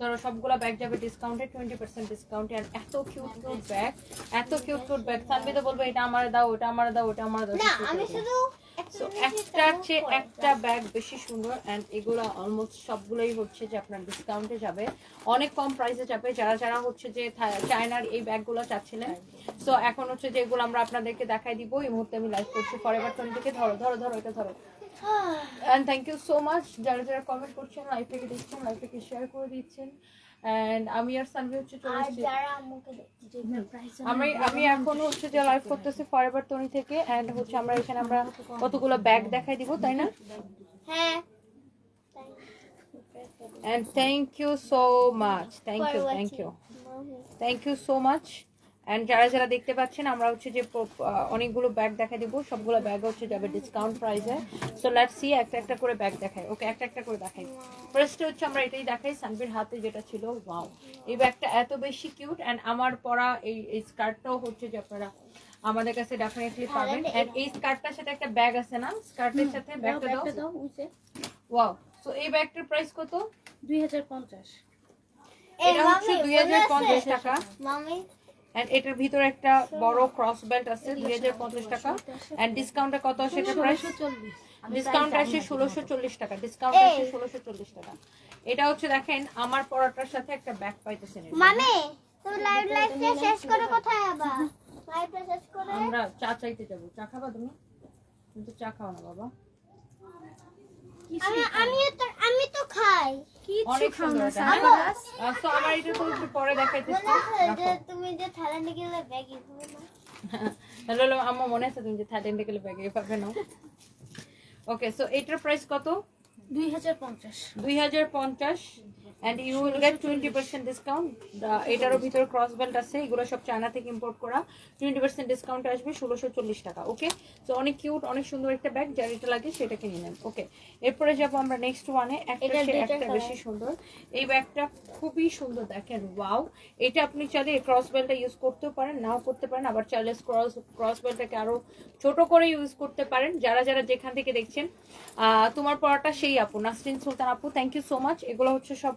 ধরো সবগুলা ব্যাগ যাবে ডিসকাউন্টে টোয়েন্টি পার্সেন্ট ডিসকাউন্টে আর এত কিউট কিউট ব্যাগ এত কিউট কিউট ব্যাগ সানবি তো বলব এটা আমার দাও ওটা আমার দাও ওটা আমার দাও। আমি শুধু একটার চেয়ে একটা ব্যাগ বেশি সুন্দর অ্যান্ড এগুলো অলমোস্ট সবগুলোই হচ্ছে যে আপনার ডিসকাউন্টে যাবে। অনেক কম প্রাইসে যাবে যারা যারা হচ্ছে যে চায়নার এই ব্যাগগুলো চাচ্ছিলেন। সো এখন হচ্ছে যে এগুলো আমরা আপনাদেরকে দেখাই দিব। এই মুহূর্তে আমি লাইভ করছি ফরএভার টোয়েন্টি থেকে ধরো ধরো ধরো এটা ধরো। And thank you so much যারা যারা কমেন্ট করছেন লাইভ থেকে দেখছেন লাইভ থেকে শেয়ার করে দিচ্ছেন। অ্যান্ড আমি আর সানভি হচ্ছে চলে এসেছি। আমি আমি এখন হচ্ছে যে লাইভ করতেছি ফরএভার টনি থেকে। এন্ড হচ্ছে আমরা এখানে আমরা কতগুলো ব্যাগ দেখাই দিব তাই না? হ্যাঁ। And thank you so much thank you thank you thank you so much and যারা যারা দেখতে পাচ্ছেন আমরা হচ্ছে যে অনেকগুলো ব্যাগ দেখা দিব। সবগুলো ব্যাগ হচ্ছে যাবে ডিসকাউন্ট প্রাইসে সো লেটস সি একটা একটা করে ব্যাগ দেখাই। ওকে একটা একটা করে দেখাই। ফার্স্টে হচ্ছে আমরা এটাই দেখাই সানবির হাতে যেটা ছিল। ওয়াও এই ব্যাগটা এত বেশি কিউট এন্ড আমার পরা এই এই স্কার্টটাও হচ্ছে যে আপনারা আমাদের কাছে ডেফিনেটলি পাবেন। এন্ড এই স্কার্টটার সাথে একটা ব্যাগ আছে না? স্কার্টের সাথে ব্যাগটা দাও। ওয়াও সো এই ব্যাগটার প্রাইস কত? দুই হাজার পঞ্চাশ। এটা হচ্ছে দুই হাজার পঞ্চাশ টাকা। এন্ড এটার ভিতরে একটা বড় ক্রস বেল্ট আছে দুই হাজার পঞ্চাশ টাকা। এন্ড ডিসকাউন্টে কত? আসে এটা প্রাইস ডিসকাউন্ট আসে ষোলোশো চল্লিশ টাকা। ডিসকাউন্ট আসে ষোলোশো চল্লিশ টাকা। এটা হচ্ছে দেখেন আমার পড়াটার সাথে একটা ব্যাগ পাইতেছেন তুমি লাইভ লাইভটা শেষ করে কোথায় আবার? লাইভটা শেষ করে আমরা চা চাইতে যাব। চা খাবা তুমি? তুমি তো চা খাও না বাবা। আমি আমি তো আমি তো খাই। অনেক সুন্দর এটা হ্যাঁ? আমার এটা তো একটু পরে দেখাইতেছি। মনে আছে তুমি যে থাইল্যান্ডে গেলে ব্যাগ হ্যালো হ্যালো আমার মনে আছে তুমি যে থাইল্যান্ডে গেলে ব্যাগে পাবে না? ওকে সো এটার প্রাইস কত? দুই হাজার পঞ্চাশ। দুই হাজার পঞ্চাশ। And you will get twenty percent discount এটারও ভিতরে ক্রস বেল্ট আছে এগুলো সব চায়না থেকে ইম্পোর্ট করা। টোয়েন্টি পার্সেন্ট ডিসকাউন্ট আসবে ষোলোশো চল্লিশ টাকা ওকে তো অনেক কিউট অনেক সুন্দর একটা ব্যাগ যার এটা লাগে সেটা কিনে নেন ওকে এরপরে যাব আমরা নেক্সট ওয়ানে একটা একটা বেশি সুন্দর। এই ব্যাগটা খুবই সুন্দর দেখেন ওয়াও এটা আপনি চাইলে ক্রস বেল্টটা ইউজ করতেও পারেন নাও করতে পারেন আবার চাইলে ক্রস ক্রস বেল্টটাকে আরও ছোট করে ইউজ করতে পারেন। যারা যারা যেখান থেকে দেখছেন আহ, তোমার পড়াটা সেই আপু নাসরিন সুলতান আপু থ্যাংক ইউ সো মাচ এগুলো হচ্ছে সব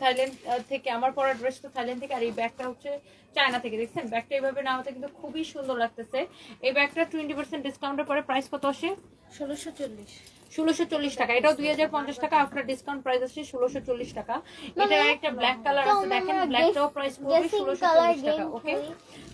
থাইল্যান্ড থেকে আমার পড়ার ড্রেস তো থাইল্যান্ড থেকে আর এই ব্যাগটা হচ্ছে চায়না থেকে দেখছেন? ব্যাগটা এইভাবে নেওয়াতে কিন্তু খুবই সুন্দর লাগতেছে। এই ব্যাগটা টোয়েন্টি পার্সেন্ট ডিসকাউন্টের পরে প্রাইস কত আসে? ষোলোশো চল্লিশ। ষোলোশো চল্লিশ টাকা। এটাও দুই হাজার পঞ্চাশ টাকা আফটার ডিসকাউন্ট প্রাইস আছে ষোলোশো চল্লিশ টাকা। এটা একটা ব্ল্যাক কালার আছে দেখেন ব্ল্যাকটাও প্রাইস পড়বে ষোলোশো চল্লিশ টাকা okay.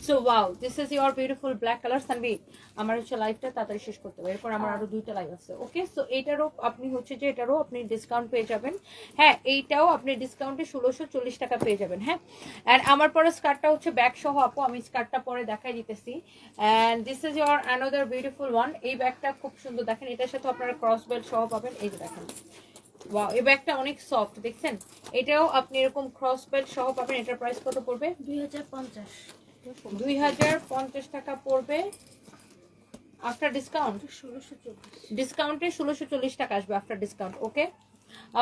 So wow this is your beautiful black colour Sanbi আমার হচ্ছে লাইফটা তাড়াতাড়ি শেষ করতে হবে। এরপর আমার আরও দুইটা লাইভ আছে ওকে সো এইটারও আপনি হচ্ছে যে এটারও আপনি ডিসকাউন্ট পেয়ে যাবেন। হ্যাঁ এইটাও আপনি ডিসকাউন্টে ষোলোশো চল্লিশ টাকা পেয়ে যাবেন হ্যাঁ? অ্যান্ড আমার পরে স্কার্টটা হচ্ছে ব্যাগ সহ আপু আমি স্কার্টটা পরে দেখাই দিতেছি। And this is your another beautiful one এই ব্যাগটা খুব সুন্দর দেখেন এটার সাথে আপনারা ক্রস বেল্ট সহ পাবেন। এই যে দেখেন। ওয়াও এই ব্যাগটা অনেক সফট দেখছেন? এটাও আপনি এরকম ক্রস বেল্ট সহ পাবেন। এটার প্রাইস কত পড়বে? দুই হাজার পঞ্চাশ। দুই হাজার পঞ্চাশ টাকা পড়বে। আফটার ডিসকাউন্ট ষোলোশো ডিসকাউন্টে ষোলোশো চল্লিশ টাকা আসবে আফটার ডিসকাউন্ট ওকে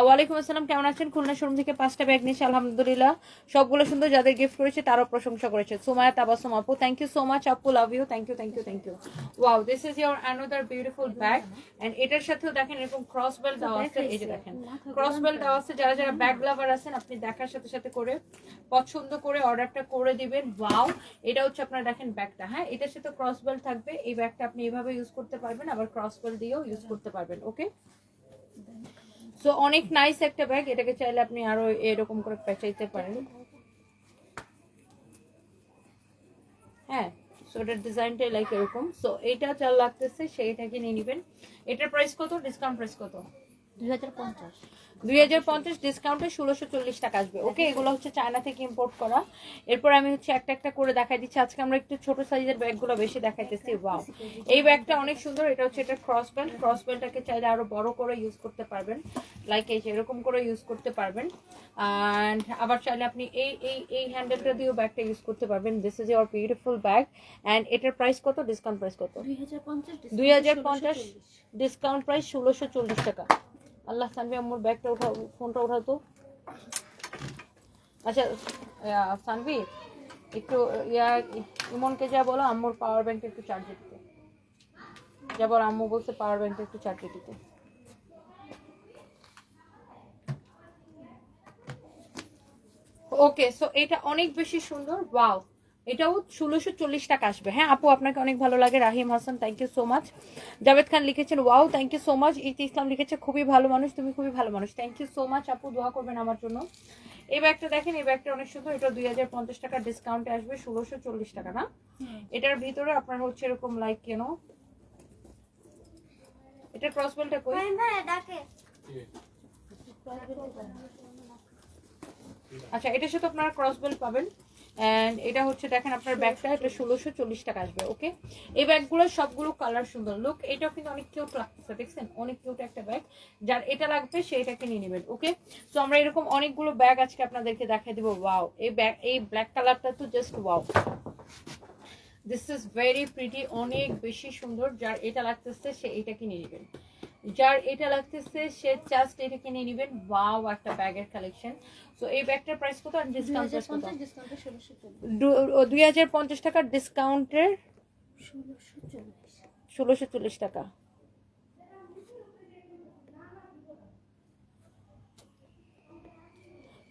ওয়ালাইকুম আসসালাম কেমন আছেন? খুলনা শোরুম থেকে পাঁচটা ব্যাগ নিয়েছি আলহামদুলিল্লাহ। সবগুলো সুন্দর যাদের গিফট করেছে তারও প্রশংসা করেছে। সুমায়া তাবাসুম আপু থ্যাংক ইউ সো মাচ আপু love you thank you thank you thank you wow this is your another beautiful bag and এটার সাথেও দেখেন এরকম ক্রস বেল দেওয়া আছে। এই যে দেখেন ক্রস বেল্ট দেওয়া আছে। যারা যারা ব্যাগ লাভার আছেন আপনি দেখার সাথে সাথে করে পছন্দ করে অর্ডারটা করে দিবেন। ওয়াও এটা হচ্ছে আপনারা দেখেন ব্যাগটা হ্যাঁ? এটার সাথে ক্রস বেল্ট থাকবে। এই ব্যাগটা আপনি এভাবে ইউজ করতে পারবেন আবার ক্রস বেল্ট দিয়েও ইউজ করতে পারবেন ওকে সো অনেক নাইস একটা ব্যাগ এটাকে চাইলে আপনি আরও এরকম করে পেঁচাইতে পারেন। হ্যাঁ সো এটার ডিজাইনটাই লাইক এরকম। সো এইটা চাল লাগতেছে সেইটাকে নিয়ে নেবেন। এটার প্রাইস কত? ডিসকাউন্ট প্রাইস কত? দুই হাজার পঞ্চাশ। ডিসকাউন্টে ষোলোশো চল্লিশ টাকা আসবে। ওকে এগুলো হচ্ছে চায়না থেকে ইম্পোর্ট করা। এরপর আমি হচ্ছে একটা একটা করে দেখাই দিচ্ছি। আজকে আমরা একটু ছোট সাইজের ব্যাগগুলো বেশি দেখাইতেছি। ওয়াও এই ব্যাগটা অনেক সুন্দর। এটা হচ্ছে এটা ক্রস বেল্ট ক্রস বেল্টটাকে চাইলে আরও বড় করে ইউজ করতে পারবেন। লাইক এই এরকম করে ইউজ করতে পারবেন। অ্যান্ড আবার চাইলে আপনি এই এই এই হ্যান্ডেলটা দিয়েও ব্যাগটা ইউজ করতে পারবেন। This is your beautiful bag and এটার প্রাইস কত? ডিসকাউন্ট প্রাইস কত? দুই হাজার পঞ্চাশ ডিসকাউন্ট প্রাইস ষোলোশো চল্লিশ টাকা। আল্লাহ সানবি আমার ব্যাগটা উঠাও, ফোনটা উঠাও তো। আচ্ছা সানভি একটু, ইয়া, ইমনকে যা বলো, আম্মুর পাওয়ার ব্যাংকটা একটু চার্জে দিতে। যা বলো, আম্মু বলছে পাওয়ার ব্যাংকটা একটু চার্জে দিতে। ওকে সো এটা অনেক বেশি সুন্দর ওয়াও এটাও ষোলোশো চল্লিশ টাকা আসবে। হ্যাঁ আপু আপনাকে অনেক ভালো লাগে। Rahim Hasan thank you so much Javed Khan লিখেছেন wow thank you so much Iti Islam লিখেছে খুবই ভালো মানুষ তুমি খুবই ভালো মানুষ। থ্যাংক ইউ সো মাচ আপু দোয়া করবেন আমার জন্য। এই ব্যাগটা দেখেন এই ব্যাগটা অনেক সুন্দর। এটা দুই হাজার পঞ্চাশ টাকা ডিসকাউন্টে আসবে ষোলোশো চল্লিশ টাকা না? এটার ভিতরে আপনার হচ্ছে এরকম লাইক কেন এটা ক্রস বেলটা কই? ভাই ভাই ডাকে আচ্ছা এটার সাথে আপনারা ক্রস বেল পাবেন। এন্ড এটা হচ্ছে, দেখেন আপনার ব্যাগটা, এটা ষোলোশো চল্লিশ টাকা আসবে ওকে এই ব্যাগগুলো সবগুলো কালার সুন্দর। লুক এটাও কিন্তু অনেক কিউট লাগতেছে, দেখছেন? অনেক কিউট একটা ব্যাগ যার এটা লাগবে সে এটাকে নিয়ে নেবেন ওকে তো আমরা এরকম অনেকগুলো ব্যাগ আজকে আপনাদেরকে দেখাই দিব। ওয়াও এই ব্যাগ এই ব্ল্যাক কালারটা তো just wow this is very pretty অনেক বেশি সুন্দর। যার এটা লাগতেছে, সে এটাকে নিয়ে নেবেন। যার এটা লাগতেছে সে জাস্ট এটা কিনে নেবেন। ওয়াও একটা ব্যাগের কালেকশন সো এই ব্যাগটার প্রাইস কত আর ডিসকাউন্ট দুই হাজার পঞ্চাশ টাকার ডিসকাউন্টের ষোলোশো চল্লিশ। টাকা।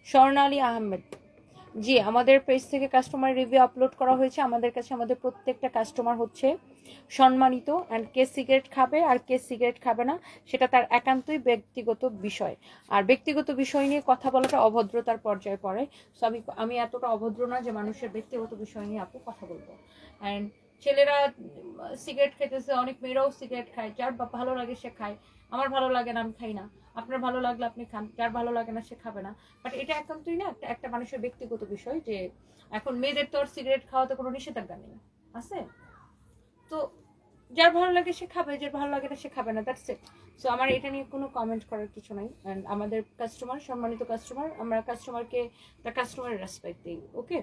স্বর্ণালী আহমেদ। জি আমাদের পেজ থেকে কাস্টমার রিভিউ আপলোড করা হয়েছে। আমাদের কাছে আমাদের প্রত্যেকটা কাস্টমার হচ্ছে। সম্মানিত অ্যান্ড কে সিগারেট খাবে আর কে সিগারেট খাবে না, সেটা তার একান্তই ব্যক্তিগত বিষয়। আর ব্যক্তিগত বিষয় নিয়ে কথা বলাটা অভদ্রতার পর্যায়ে পড়ে। সো আমি আমি এতটা অভদ্র না যে মানুষের ব্যক্তিগত বিষয় নিয়ে আপু কথা বলব। অ্যান্ড ছেলেরা সিগারেট খেতেছে, অনেক মেয়েরাও সিগারেট খায়, যার ভালো লাগে সে খায়। আমার ভালো লাগে না, আমি খাই না। আপনার ভালো লাগলে আপনি খান, যার ভালো লাগে না সে খাবে না। বাট এটা একান্তই না, একটা একটা মানুষের ব্যক্তিগত বিষয় যে, এখন মেয়েদের তো আর সিগারেট খাওয়াতে কোনো নিষেধাজ্ঞা নেই। আছে? তো যার ভালো লাগে সে খাবে যার ভালো লাগে না সে খাবে না দ্যাটস ইট সো আমার এটা নিয়ে কোনো কমেন্ট করার কিছু নাই। অ্যান্ড আমাদের কাস্টমার সম্মানিত কাস্টমার আমরা কাস্টমারকে দ্য কাস্টমার রেসপেক্ট দিই okay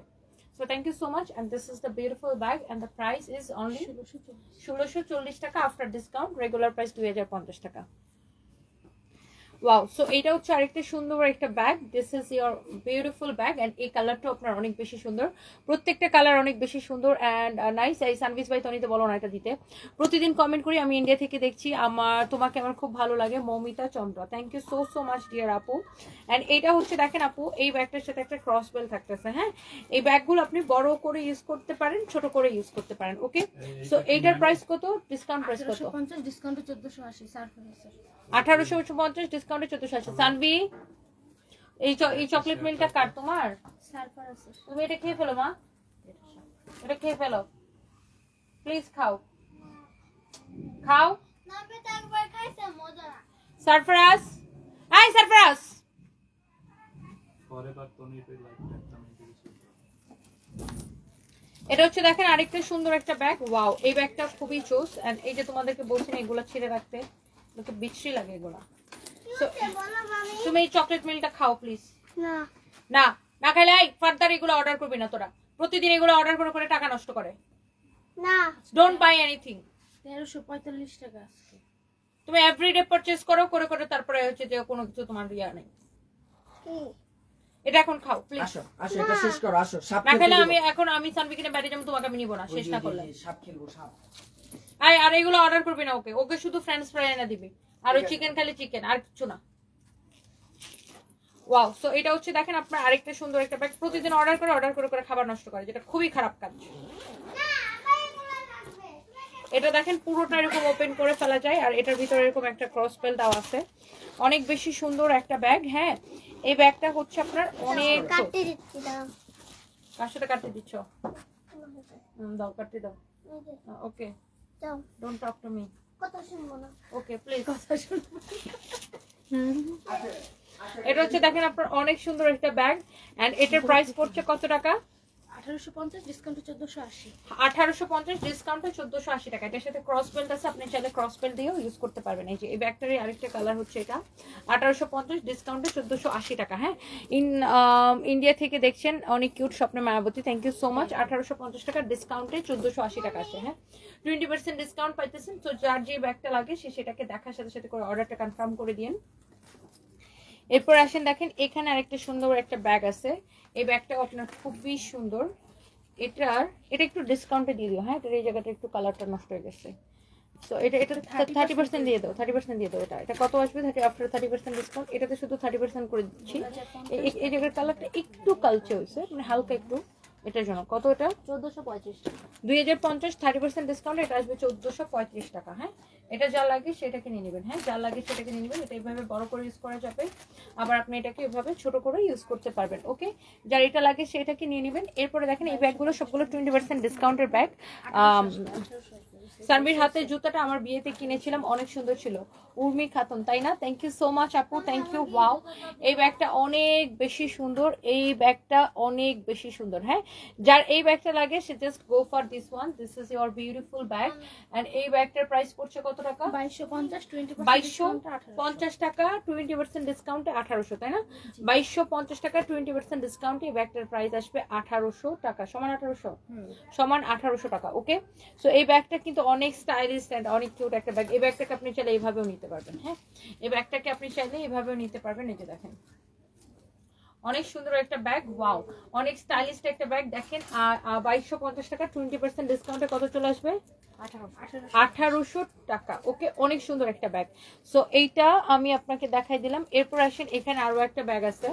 so thank you so much and this is the beautiful bag and the price is only ষোলোশো চল্লিশ। ষোলোশো চল্লিশ টাকা আফটার ডিসকাউন্ট রেগুলার প্রাইস দুই হাজার পঞ্চাশ টাকা। ওয়াও সো এটা হচ্ছে আরেকটা সুন্দর একটা bag this is your beautiful bag and এই কালারটা আপনার অনেক বেশি সুন্দর। প্রত্যেকটা কালার অনেক বেশি সুন্দর অ্যান্ড নাইস এই সানভিস ভাই তনিতে বলো না এটা দিতে। প্রতিদিন কমেন্ট করি আমি ইন্ডিয়া থেকে দেখছি। আমার তোমাকে আমার খুব ভালো লাগে Moumita Chandra. Thank you so so much dear আপু। অ্যান্ড এইটা হচ্ছে দেখেন আপু এই ব্যাগটার সাথে একটা ক্রস বেল থাকতেছে হ্যাঁ? এই ব্যাগগুলো আপনি বড় করে ইউজ করতে পারেন ছোট করে ইউজ করতে পারেন ওকে সো এইটার প্রাইস কত? ডিসকাউন্ট প্রাইস কত? ডিসকাউন্টে চোদ্দোশো আশি সার্ফারাইজার আঠারোশো পঞ্চাশ ডিসকাউন্টে চোদ্দশো আছে সানভি এই এই চকলেট মিলটা কার তোমার? তুমি এটা খেয়ে ফেলো মা। এটা খেয়ে ফেলো। প্লিজ খাও। খাও। সারফরাজ আই সারফরাজ। এটা হচ্ছে দেখেন আরেকটা সুন্দর একটা ব্যাগ ওয়াও এই ব্যাগটা খুবই চোস এন্ড এই যে তোমাদেরকে বলছি না এগুলো ছিঁড়ে রাখতে। তো বিশ্রী লাগে এগুলো তুমি এই চকলেট মিলটা খাও প্লিজ না। না না খাইলে এই ফার্দার এগুলো অর্ডার করবি না তোরা। প্রতিদিন এগুলো অর্ডার করে করে টাকা নষ্ট করে। না। ডোন্ট বাই এনিথিং তেরোশো পঁয়তাল্লিশ টাকা আজকে। তুমি এভরিডে পারচেজ করো করে করে তারপরে হচ্ছে যে কোনো কিছু তোমার ইয়া নেই। কি? এটা এখন খাও প্লিজ আসো আসো এটা শেষ করো আসো সাপ না খেলে আমি এখন আমি সানবিকিনে বাইরে যাব তোমাকে আমি নিবো না শেষ না করলে। সাপ খেলব সাপ। আয় আর এগুলো অর্ডার করবি না ওকে। ওকে শুধু ফ্রেন্ডস ফ্রাই এনে দিবি। আর ওই চিকেন খালি চিকেন আর কিছু না। ওয়াও সো এটা হচ্ছে দেখেন আপনার আরেকটা সুন্দর একটা ব্যাগ প্রতিদিন অর্ডার করে অর্ডার করে করে খাবার নষ্ট করে যেটা খুবই খারাপ কাজ। এটা দেখেন পুরোটা এরকম ওপেন করে ফেলা যায় আর এটার ভিতরে এরকম একটা ক্রস বেল দেওয়া আছে। অনেক বেশি সুন্দর একটা ব্যাগ হ্যাঁ। এই ব্যাগটা হচ্ছে আপনার অনেক কাটতে দিচ্ছি দাও। কার সাথে কাটতে দিচ্ছ? দাও কাটতে দাও। ওকে দাও ডোন্ট টক টু মি কথা শুনব না। ওকে প্লিজ কথা শুনব এটা হচ্ছে দেখেন আপনার অনেক সুন্দর একটা ব্যাগ এন্ড এটার প্রাইস পড়ছে কত টাকা? আঠারোশো পঞ্চাশ ডিসকাউন্টে চোদ্দোশো আশি। আঠারোশো পঞ্চাশ চোদ্দশো আশি টাকা। সাথে ক্রস আছে, আপনি দিয়েও ইউজ করতে পারবেন। এই যে, এই ব্যাগটারই আরেকটা কালার হচ্ছে এটা। আঠারোশো পঞ্চাশ ডিসকাউন্টে চোদ্দশো আশি টাকা হ্যাঁ? ইন ইন্ডিয়া থেকে দেখছেন, অনেক কিউট স্বপ্নে Mayawati. Thank you so much আঠারোশো পঞ্চাশ টাকার ডিসকাউন্টে চোদ্দশো আশি টাকা আসে হ্যাঁ? টোয়েন্টি পার্সেন্ট ডিসকাউন্ট পাইতেছেন। তো যার যে ব্যাগটা লাগে, সে সেটাকে দেখার সাথে সাথে করে অর্ডারটা কনফার্ম করে দিন এরপর আসেন দেখেন এখানে আরেকটা সুন্দর একটা ব্যাগ আছে। এই ব্যাগটা আপনার খুবই সুন্দর। এটার এটা একটু ডিসকাউন্টে দিয়ে দিও হ্যাঁ? এটার এই জায়গাটা একটু কালারটা নষ্ট হয়ে গেছে। সো এটা এটা থার্টি পার্সেন্ট দিয়ে দাও থার্টি পার্সেন্ট দিয়ে দাও এটা। এটা কত আসবে? Thirty after thirty percent discount এটাতে শুধু থার্টি পার্সেন্ট করে দিচ্ছি। এই- জায়গার কালারটা একটু কালচে হয়েছে মানে হালকা একটু। এটার জন্য। কত এটা? চোদ্দোশো পঁয়ত্রিশ টাকা। দুই হাজার পঞ্চাশ থার্টি পার্সেন্ট ডিসকাউন্ট এটা আসবে চোদ্দোশো পঁয়ত্রিশ টাকা হ্যাঁ? এটা যা লাগে সেটাকে নিয়ে নেবেন হ্যাঁ? যা লাগে সেটাকে নিয়ে নেবেন এটা এইভাবে বড় করে ইউজ করা যাবে। আবার আপনি এটাকে এভাবে ছোট করে ইউজ করতে পারবেন ওকে? যার এটা লাগে সেটাকে নিয়ে নেবেন। এরপরে দেখেন এই ব্যাগগুলো সবগুলো টোয়েন্টি পার্সেন্ট ডিসকাউন্টের ব্যাগ সানবির হাতে জুতাটা আমার বিয়েতে কিনেছিলাম অনেক সুন্দর ছিল। উর্মি খাতুন তাই না? থ্যাংক ইউ সো মাচ আপু থ্যাংক ইউ ওয়াও এই ব্যাগটা অনেক বেশি সুন্দর এই ব্যাগটা অনেক বেশি সুন্দর হ্যাঁ? যার এই ব্যাগটা লাগে সে just go for this one this is your beautiful bag and এই ব্যাগটার প্রাইস পড়ছে কত টাকা? বাইশশো পঞ্চাশ টোয়েন্টি বাইশশো পঞ্চাশ টাকা টোয়েন্টি পার্সেন্ট ডিসকাউন্টে আঠারোশো তাই না? বাইশশো পঞ্চাশ টাকা টোয়েন্টি পার্সেন্ট ডিসকাউন্টে এই ব্যাগটার প্রাইস আসবে আঠারোশো টাকা সমান আঠারোশো। সমান আঠারোশো টাকা ওকে সো এই ব্যাগটা কিন্তু অনেক স্টাইলিশ অ্যান্ড অনেক কিউট একটা ব্যাগ এই ব্যাগটাকে আপনি চাইলে এইভাবেও নিতে পারবেন হ্যাঁ? এই ব্যাগটাকে আপনি চাইলে এইভাবেও নিতে পারবেন এই যে দেখেন। অনেক সুন্দর একটা ব্যাগ ওয়াও অনেক স্টাইলিশ একটা ব্যাগ দেখেন বাইশশো পঞ্চাশ টাকা টোয়েন্টি পার্সেন্ট ডিসকাউন্টে কত চলে আসবে? আঠারোশো। টাকা। ওকে অনেক সুন্দর একটা ব্যাগ সো এইটা আমি আপনাকে দেখাই দিলাম। এরপর আসেন এখানে আরও একটা ব্যাগ আছে।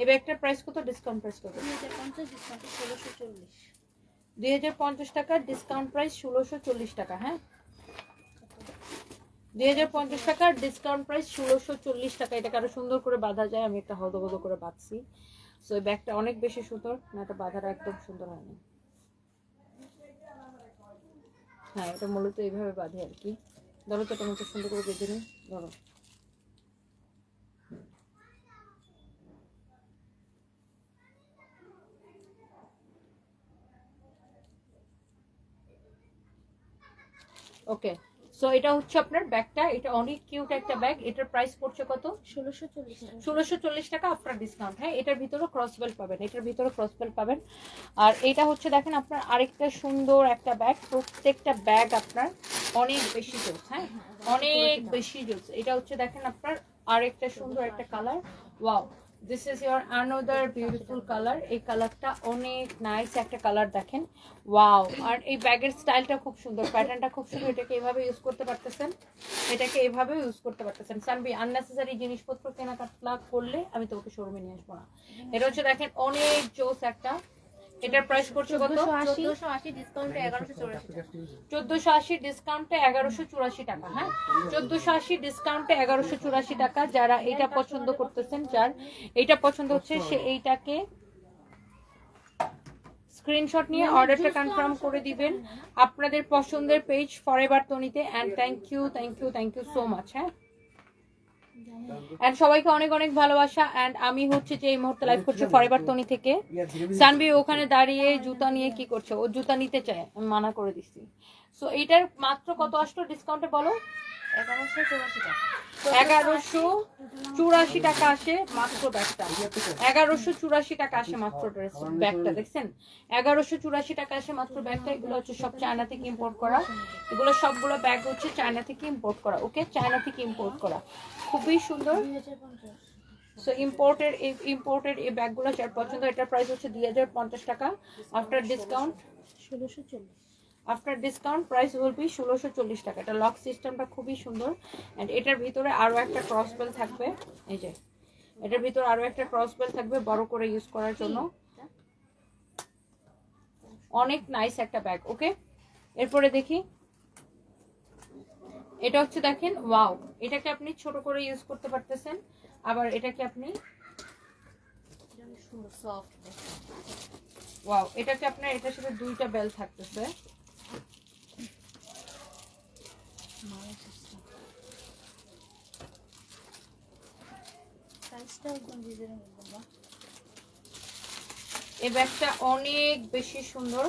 এই ব্যাগটার প্রাইস কত? ডিসকাউন্ট প্রাইস কত? দুই হাজার পঞ্চাশ টাকা ডিসকাউন্ট প্রাইস ষোলোশো চল্লিশ টাকা হ্যাঁ? দুই হাজার পঞ্চাশ টাকার ডিসকাউন্ট প্রাইস ষোলোশো চল্লিশ টাকা। এটাকে আরও সুন্দর করে বাঁধা যায় আমি একটা হদ হদ করে বাঁধছি। সো এই ব্যাগটা অনেক বেশি সুন্দর না এটা বাঁধাটা একদম সুন্দর হয়নি। হ্যাঁ এটা মূলত এইভাবে বাঁধে আর কি। ধরো তো তোমাকে সুন্দর করে বেঁধে নিই। ধরো। ওকে সো এটা হচ্ছে আপনার ব্যাগটা। এটা অনেক কিউট একটা ব্যাগ এটার প্রাইস পড়ছে কত? ষোলোশো চল্লিশ টাকা। ষোলোশো চল্লিশ টাকা আপনার ডিসকাউন্ট হ্যাঁ এটার ভিতরে ক্রস বেল্ট পাবেন। এটার ভিতরে ক্রস বেল্ট পাবেন। আর এটা হচ্ছে দেখেন আপনার আরেকটা সুন্দর একটা ব্যাগ প্রত্যেকটা ব্যাগ আপনার অনেক বেশি জোস হ্যাঁ অনেক বেশি জোস এটা হচ্ছে দেখেন আপনার আরেকটা সুন্দর একটা colour wow this is your another beautiful colour এই কালারটা অনেক নাইস একটা কালার দেখেন। ওয়াও আর এই ব্যাগের স্টাইলটা খুব সুন্দর প্যাটার্নটা খুব সুন্দর। এটাকে এভাবে ইউজ করতে পারতেছেন। এটাকে এভাবে ইউজ করতে পারতেছেন। সানবি আননেসেসারি জিনিসপত্র কেনাকাটা করলে আমি তোকে শোরুমে নিয়ে আসব না। এটা হচ্ছে দেখেন অনেক জোস একটা এটার প্রাইস পড়ছে কত? চোদ্দোশো আশি। ডিসকাউন্টে এগারোশো চৌরাশি টাকা। চোদ্দশো আশি ডিসকাউন্টে এগারোশো চুরাশি টাকা হ্যাঁ? চোদ্দশো আশি ডিসকাউন্টে এগারোশো চুরাশি টাকা যারা এটা পছন্দ করতেছেন যার এইটা পছন্দ হচ্ছে সে এইটাকে স্ক্রিনশট নিয়ে অর্ডারটা কনফার্ম করে দিবেন। আপনাদের পছন্দের page forever তনিতে and thank you thank you thank you so much হ্যাঁ? অ্যান্ড সবাইকে অনেক অনেক ভালোবাসা অ্যান্ড আমি হচ্ছে যে এই মুহূর্তে লাইভ করছি ফরএভার তনি থেকে। সানবি ওখানে দাঁড়িয়ে জুতা নিয়ে কি করছে? ও জুতা নিতে চায়, আমি মানা করে দিচ্ছি। সো এটার মাত্র কত আসলো ডিসকাউন্টে বলো? এগারোশো চৌরাশি টাকা। এগারোশো চুরাশি টাকা আসে মাত্র ব্যাগটা। এগারোশো চুরাশি টাকা আসে মাত্র ড্রেস ব্যাগটা দেখছেন? এগারোশো চুরাশি টাকা আসে মাত্র ব্যাগটা এগুলো হচ্ছে সব চায়না থেকে ইম্পোর্ট করা। এগুলো সবগুলো ব্যাগ হচ্ছে চায়না থেকে ইম্পোর্ট করা ওকে চায়না থেকে ইম্পোর্ট করা। খুবই সুন্দর। দুই হাজার পঞ্চাশ সো ইম্পোর্টেড এই ইম্পোর্টেড এই ব্যাগগুলো যার পছন্দ এটার প্রাইস হচ্ছে দুই হাজার পঞ্চাশ টাকা আফটার ডিসকাউন্ট ষোলোশো চল্লিশ। আফটার ডিসকাউন্ট প্রাইস বলবি ষোলোশো চল্লিশ টাকা। এটা লক সিস্টেমটা খুবই সুন্দর। অ্যান্ড এটার ভিতরে আরও একটা ক্রস বেল থাকবে। এই যে এটার ভিতরে আরও একটা ক্রস বেল থাকবে বড় করে ইউজ করার জন্য। অনেক নাইস একটা ব্যাগ ওকে এরপরে দেখি। এটা হচ্ছে দেখেন ওয়াও এটাকে আপনি ছোট করে ইউজ করতে পারতেছেন। আবার এটাকে আপনি ওয়াও এটাকে আপনার এটার সাথে দুইটা বেল থাকতেছে সাইজটা একদম রিজনেবল বাবা এই ব্যাগটা অনেক বেশি সুন্দর।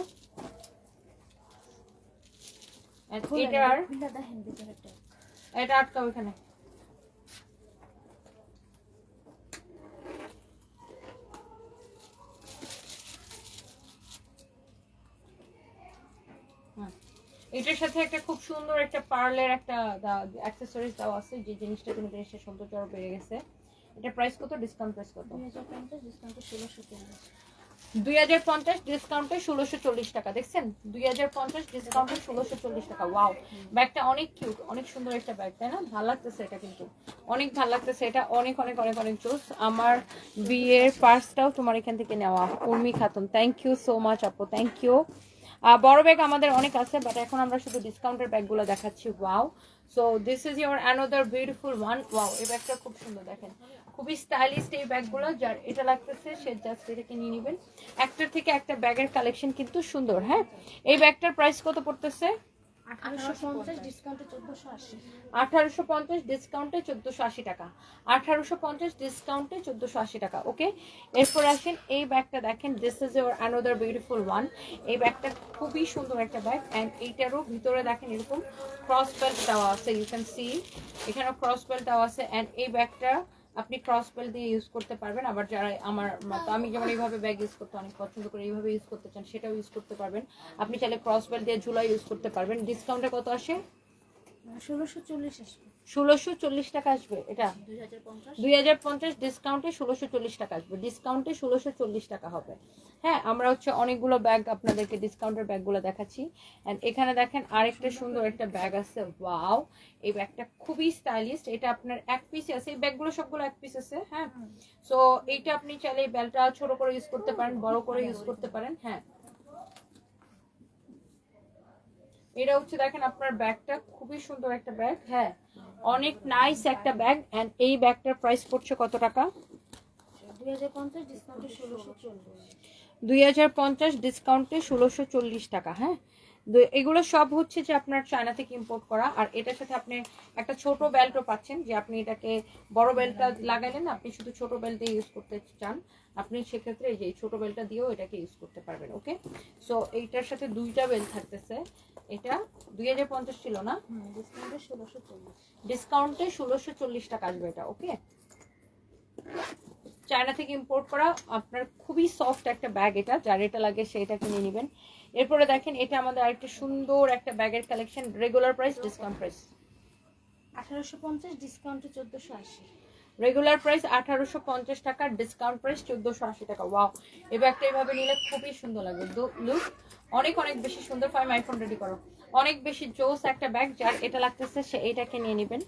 এটা আটকাও এখানে। এটার সাথে একটা খুব সুন্দর একটা পার্লের একটা অ্যাক্সেসরিজ দেওয়া আছে যে জিনিসটা কোনো জিনিসটা সৌন্দর্য আরও বেড়ে গেছে। এটা প্রাইস কত? ডিসকাউন্ট প্রাইস কত? দুই হাজার পঞ্চাশ ডিসকাউন্টে ষোলোশো চল্লিশ। টাকা দেখছেন? দুই হাজার পঞ্চাশ ডিসকাউন্টে ষোলোশো চল্লিশ টাকা। ওয়াও ব্যাগটা অনেক কিউট অনেক সুন্দর একটা ব্যাগ তাই না? ভালো লাগতেছে এটা কিন্তু। অনেক ভালো লাগতেছে এটা। অনেক অনেক অনেক অনেক জোস আমার বিয়ের পার্সটাও তোমার এখান থেকে নেওয়া। Urmi Khatun thank you so much আপু। থ্যাংক ইউ বড় ব্যাগ আমাদের অনেক আছে বাট এখন আমরা শুধু ডিসকাউন্টের ব্যাগগুলো দেখাচ্ছি। Wow so this is your another beautiful one wow এই ব্যাগটা খুব সুন্দর, দেখেন। খুবই স্টাইলিস্ট এই ব্যাগগুলো যার এটা লাগতেছে, সে জাস্ট এটাকে নিয়ে নেবেন। একটার থেকে একটা ব্যাগের কালেকশন কিন্তু সুন্দর হ্যাঁ? এই ব্যাগটার প্রাইস কত পড়তেছে? আঠারোশো পঞ্চাশ ডিসকাউন্টে চোদ্দোশো আশি। টাকা। আঠারোশো পঞ্চাশ ডিসকাউন্টে চোদ্দোশো আশি টাকা ওকে এরপর আসেন এই ব্যাগটা দেখেন this is your another beautiful one এই ব্যাগটা খুবই সুন্দর একটা ব্যাগ অ্যান্ড এইটারও ভিতরে দেখেন এরকম ক্রস বেল্ট দেওয়া আছে ইউ ক্যান সি এখানেও ক্রস বেল্ট দেওয়া আছে অ্যান্ড এই ব্যাগটা আপনি ক্রস বেল্ট দিয়ে ইউজ করতে পারবেন। আবার যারা আমার মতো আমি যেমন এইভাবে ব্যাগ ইউজ করতে অনেক পছন্দ করি, এইভাবে ইউজ করতে চান, সেটাও ইউজ করতে পারবেন। আপনি চাইলে ক্রস বেল দিয়ে ঝুলা ইউজ করতে পারবেন। ডিসকাউন্টে কত আসে? ষোলোশো চল্লিশ আসবে। ষোলোশো চল্লিশ টাকা আসবে এটা? দুই হাজার পঞ্চাশ। ডিসকাউন্টে ষোলোশো চল্লিশ টাকা আসবে। ডিসকাউন্টে ষোলোশো চল্লিশ টাকা হবে। হ্যাঁ আমরা হচ্ছে অনেকগুলো ব্যাগ আপনাদেরকে ডিসকাউন্টের ব্যাগগুলো দেখাচ্ছি। অ্যান্ড এখানে দেখেন আরেকটা সুন্দর একটা ব্যাগ আছে। ওয়াও এই ব্যাগটা খুবই স্টাইলিস্ট এটা আপনার এক পিস আছে। এই ব্যাগগুলো সবগুলো এক পিস আছে হ্যাঁ? সো এইটা আপনি চাইলে এই বেলটা ছোট করে ইউজ করতে পারেন বড় করে ইউজ করতে পারেন হ্যাঁ? এটা হচ্ছে দেখেন আপনার ব্যাগটা খুবই সুন্দর একটা ব্যাগ। হ্যাঁ। অনেক নাইস একটা ব্যাগ। এন্ড এই ব্যাগটার প্রাইস পড়ছে কত টাকা? দুই হাজার পঞ্চাশ ডিসকাউন্টে ষোলোশো চল্লিশ। টাকা হ্যাঁ? এগুলো সব হচ্ছে যে আপনার চায়না থেকে ইম্পোর্ট করা। আর এটার সাথে আপনি একটা ছোট বেল্টও পাচ্ছেন যে আপনি এটাকে বড় বেল্টটা লাগাইলেন আপনি শুধু ছোট বেল্ট ইউজ করতে চান। আপনি সেক্ষেত্রে এই যে ছোট বেল্টটা দিয়েও এটাকে ইউজ করতে পারবেন ওকে সো এইটার সাথে দুইটা বেল থাকতেছে। এটা দুই হাজার পঞ্চাশ ছিল না? ডিসকাউন্টে ষোলোশো চল্লিশ। ডিসকাউন্টে ষোলোশো চল্লিশ টাকা আসবে এটা ওকে চায়না থেকে ইম্পোর্ট করা আপনার খুবই সফট একটা ব্যাগ এটা যার এটা লাগে সেটা কিনে নেবেন। এরপরে দেখেন এটা আমাদের আরেকটা সুন্দর একটা ব্যাগের collection regular price discount price আঠারোশো পঞ্চাশ ডিসকাউন্টে চোদ্দোশো আশি। রেগুলার প্রাইস আঠারোশো পঞ্চাশ টাকা ডিসকাউন্ট প্রাইস চোদ্দোশো আশি টাকা। ওয়াও এই ব্যাগটা এইভাবে নিলে খুবই সুন্দর লাগবে। লুক অনেক অনেক বেশি সুন্দর। ফাইম আইফোন রেডি করো। অনেক বেশি জোস একটা ব্যাগ যার এটা লাগতেছে, সে এইটাকে নিয়ে নেবেন।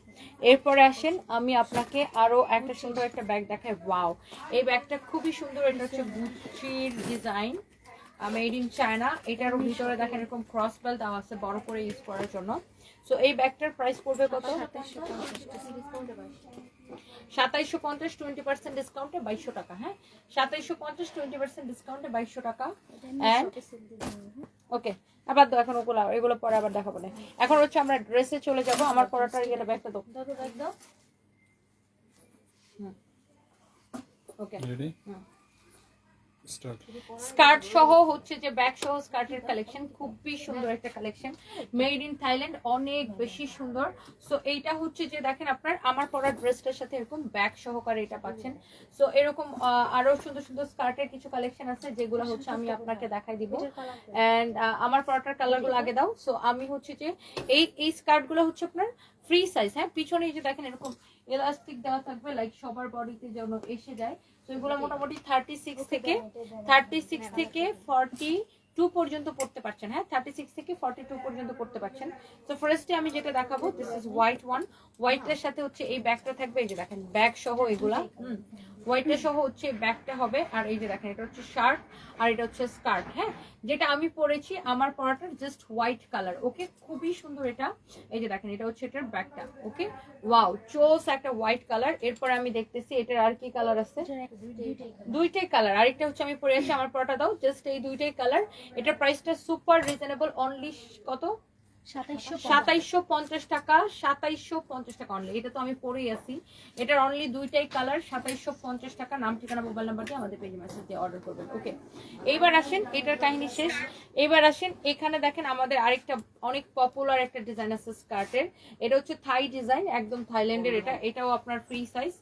এরপরে আসেন, আমি আপনাকে আরও একটা সুন্দর একটা ব্যাগ দেখাই। ওয়াও এই ব্যাগটা খুবই সুন্দর। এটা হচ্ছে গুচির ডিজাইন মেড ইন চায়না এটারও ভিতরে দেখেন এরকম ক্রস বেল্ট দেওয়া আছে, বড় করে ইউজ করার জন্য। সো এই ব্যাগটার প্রাইস পড়বে কত? সাতাশশো পঞ্চাশ সাতাইশশো পঞ্চাশ টোয়েন্টি পার্সেন্ট ডিসকাউন্টে বাইশশো টাকা হ্যাঁ? সাতাইশশো পঞ্চাশ টোয়েন্টি পার্সেন্ট ডিসকাউন্টে বাইশশো টাকা। ওকে আবার তো এখন ওগুলো এগুলো পরে আবার দেখাবো না। এখন হচ্ছে আমরা ড্রেসে চলে যাব আমার পড়াটা গেলে ব্যাগটা দাও। দাও ব্যাগ দাও। ওকে রেডি হুম। স্কার্ট সহ হচ্ছে যে ব্যাগ সহ স্কার্টের কালেকশন খুবই সুন্দর একটা কালেকশন মেড ইন থাইল্যান্ড অনেক বেশি সুন্দর। সো এইটা হচ্ছে যে দেখেন আপনার, আমার পরা ড্রেসটার সাথে এরকম ব্যাগ সহকারে এটা পাচ্ছেন। সো এরকম আরও সুন্দর সুন্দর স্কার্টের কিছু কালেকশন আছে, যেগুলো হচ্ছে আমি আপনাকে দেখাই দিব। এন্ড আমার পরাটার কালারগুলো আগে দাও। সো আমি হচ্ছে যে এই এই স্কার্টগুলো হচ্ছে আপনার ফ্রি সাইজ হ্যাঁ? পিছনে যে দেখেন এরকম এলাস্টিক দেওয়া থাকবে লাইক সবার বডিতে যেন এসে যায়। এগুলো মোটামুটি থার্টি সিক্স থেকে থার্টি সিক্স থেকে ফর্টি টু পর্যন্ত পড়তে পারছেন হ্যাঁ? থার্টি সিক্স থেকে ফর্টি টু পর্যন্ত পড়তে পারছেন। তো ফার্স্টে আমি যেটা দেখাবো দিস ইজ হোয়াইট ওয়ান হোয়াইটের সাথে হচ্ছে এই ব্যাগটা থাকবে এই যে দেখেন ব্যাগ সহ এগুলা। হুম হোয়াইটের সহ হচ্ছে ব্যাগটা হবে, আর এই যে দেখেন, এটা হচ্ছে শার্ট আর এটা হচ্ছে স্কার্ট হ্যাঁ? যেটা আমি পরেছি, আমার পরাটার জাস্ট হোয়াইট কালার ওকে খুবই সুন্দর এটা। এই যে দেখেন, এটা হচ্ছে এটার ব্যাগটা ওকে ওয়াও চোস একটা হোয়াইট কালার এরপর আমি দেখতেছি এটার আর কি কালার আছে? দুইটাই কালার আরেকটা হচ্ছে আমি পরে আছি, আমার পরাটা দাও জাস্ট এই দুইটাই কালার এটার প্রাইসটা সুপার রিজনেবল অনলি কত? সাতাইশশো পঞ্চাশ। টাকা পঞ্চাশ টাকা এটা তো আমি পরেই আছি। এটার অনলি দুইটাই কালার পঞ্চাশ টাকা। নাম, ঠিকানা মোবাইল নাম্বার দিয়ে অর্ডার এইবার আসেন শেষ। আসেন, এখানে দেখেন আমাদের আরেকটা অনেক পপুলার একটা ডিজাইন আছে স্কার্টের এটা হচ্ছে থাই ডিজাইন একদম থাইল্যান্ডের এটা, এটাও আপনার ফ্রি সাইজ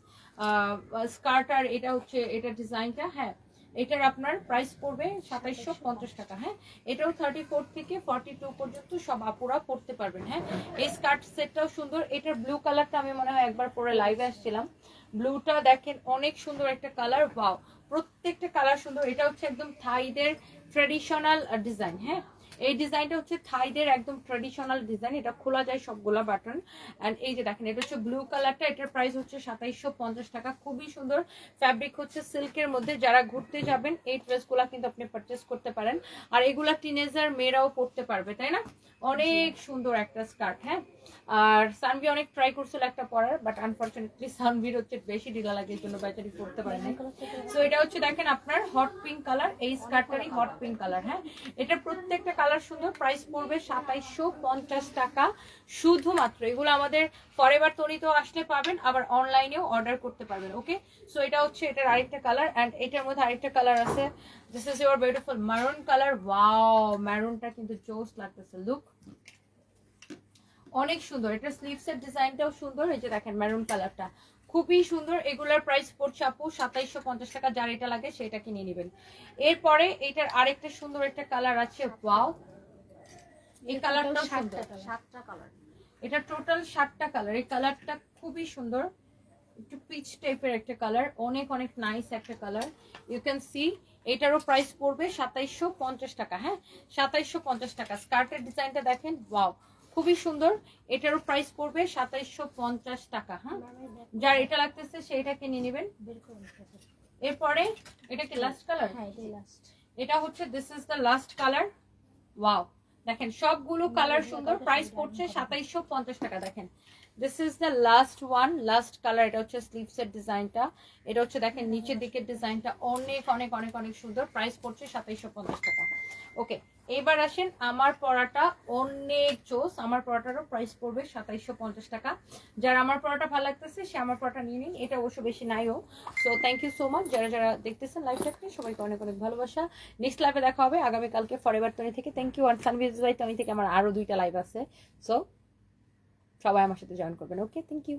স্কার্ট আর এটা হচ্ছে, এটা ডিজাইনটা হ্যাঁ। এটার আপনার প্রাইস পড়বে সাতাইশশো পঞ্চাশ টাকা হ্যাঁ? এটাও থার্টি ফোর থেকে ফর্টি টু পর্যন্ত সব আপুরা পড়তে পারবেন হ্যাঁ? এই স্কার্ট সেটটাও সুন্দর। এটার ব্লু কালারটা আমি মনে হয় একবার পরে লাইভে আসছিলাম। ব্লুটা দেখেন অনেক সুন্দর একটা কালার বাও প্রত্যেকটা কালার সুন্দর। এটা হচ্ছে একদম থাইদের ট্রেডিশনাল ডিজাইন হ্যাঁ? এই ডিজাইনটা হচ্ছে থাইদের একদম ট্রেডিশনাল ডিজাইন এটা খোলা যায় সবগুলা বাটন অ্যান্ড এই যে দেখেন, এটা হচ্ছে ব্লু কালারটা এটার প্রাইস হচ্ছে সাতাইশশো পঞ্চাশ টাকা। খুবই সুন্দর ফ্যাব্রিক হচ্ছে সিল্কের মধ্যে। যারা ঘুরতে যাবেন, এই ড্রেসগুলো কিন্তু আপনি পারচেস করতে পারেন। আর এগুলা টিনেজার মেয়েরাও পরতে পারবে, তাই না? অনেক সুন্দর একটা স্কার্ট হ্যাঁ? আর সানভি অনেক ট্রাই করছিল একটা পরার বাট আনফর্চুনেটলি সানভির হচ্ছে বেশি ঢিলা লাগে, এই জন্য বেচারি পড়তে পারে না সো এটা হচ্ছে দেখেন আপনার হট পিঙ্ক কালার এই স্কার্টটারই হট পিঙ্ক কালার হ্যাঁ? এটা প্রত্যেকটা কালার সুন্দর প্রাইস পড়বে সাতাইশশো পঞ্চাশ টাকা। শুধুমাত্র এগুলো আমাদের ফরেভার তরিতেও আসলে পাবেন, আবার অনলাইনেও অর্ডার করতে পারবেন ওকে সো এটা হচ্ছে এটার আরেকটা কালার অ্যান্ড এটার মধ্যে আরেকটা কালার আছে। This is your beautiful maroon colour wow ম্যারুনটা কিন্তু জোস লাগতেছে লুক অনেক সুন্দর। এটা স্লিভসের ডিজাইনটাও সুন্দর। এই যে দেখেন মেরুন কালারটা খুবই সুন্দর। এগুলার প্রাইস পড়ছে আপু সাতাইশশো পঞ্চাশ টাকা যার এটা লাগে সেটা কিনে নেবেন। এরপরে এটার আরেকটা সুন্দর একটা কালার আছে ওয়াও এই কালারটাও সুন্দর। সাতটা কালার এটা টোটাল সাতটা কালার এই কালারটা খুবই সুন্দর। একটু পিচ টাইপের একটা কালার অনেক অনেক নাইস একটা কালার ইউ ক্যান সি এটারও প্রাইস পড়বে সাতাইশশো পঞ্চাশ টাকা হ্যাঁ? সাতাইশশো পঞ্চাশ টাকা। স্কার্টের ডিজাইনটা দেখেন ওয়াও খুবই সুন্দর। এটারও প্রাইস পড়বে সাতাইশশো পঞ্চাশ টাকা হ্যাঁ? যার এটা লাগতেছে সেটা কিনে নেবেন। এরপরে এটা কি লাস্ট কালার হ্যাঁ লাস্ট এটা হচ্ছে this is the last colour wow দেখেন সবগুলো কালার সুন্দর প্রাইস পড়ছে সাতাইশশো পঞ্চাশ টাকা দেখেন। This is the last one last colour এটা হচ্ছে স্লিভসের ডিজাইনটা এটা হচ্ছে দেখেন, নিচের দিকের ডিজাইনটা অনেক অনেক অনেক অনেক সুন্দর। প্রাইস পড়ছে সাতাইশশো পঞ্চাশ টাকা। ওকে এবার আসেন আমার পড়াটা অনেক চোস। আমার পড়াটারও প্রাইস পড়বে সাতাইশশো পঞ্চাশ টাকা। যার আমার পড়াটা ভালো লাগতেছে, সে আমার পড়াটা নিয়ে নিন। এটা অবশ্য বেশি নাইও so thank you so much যারা যারা দেখতেছেন লাইভটাকে সবাইকে অনেক অনেক ভালোবাসা। নেক্সট লাইভে দেখা হবে। আগামীকালকে ফরেভার তনি থেকে। থ্যাংক ইউ আর সানভিজ বাই তনি থেকে আমার আরও দুইটা লাইভ আছে। সো সবাই আমার সাথে জয়েন করবেন। Okay thank you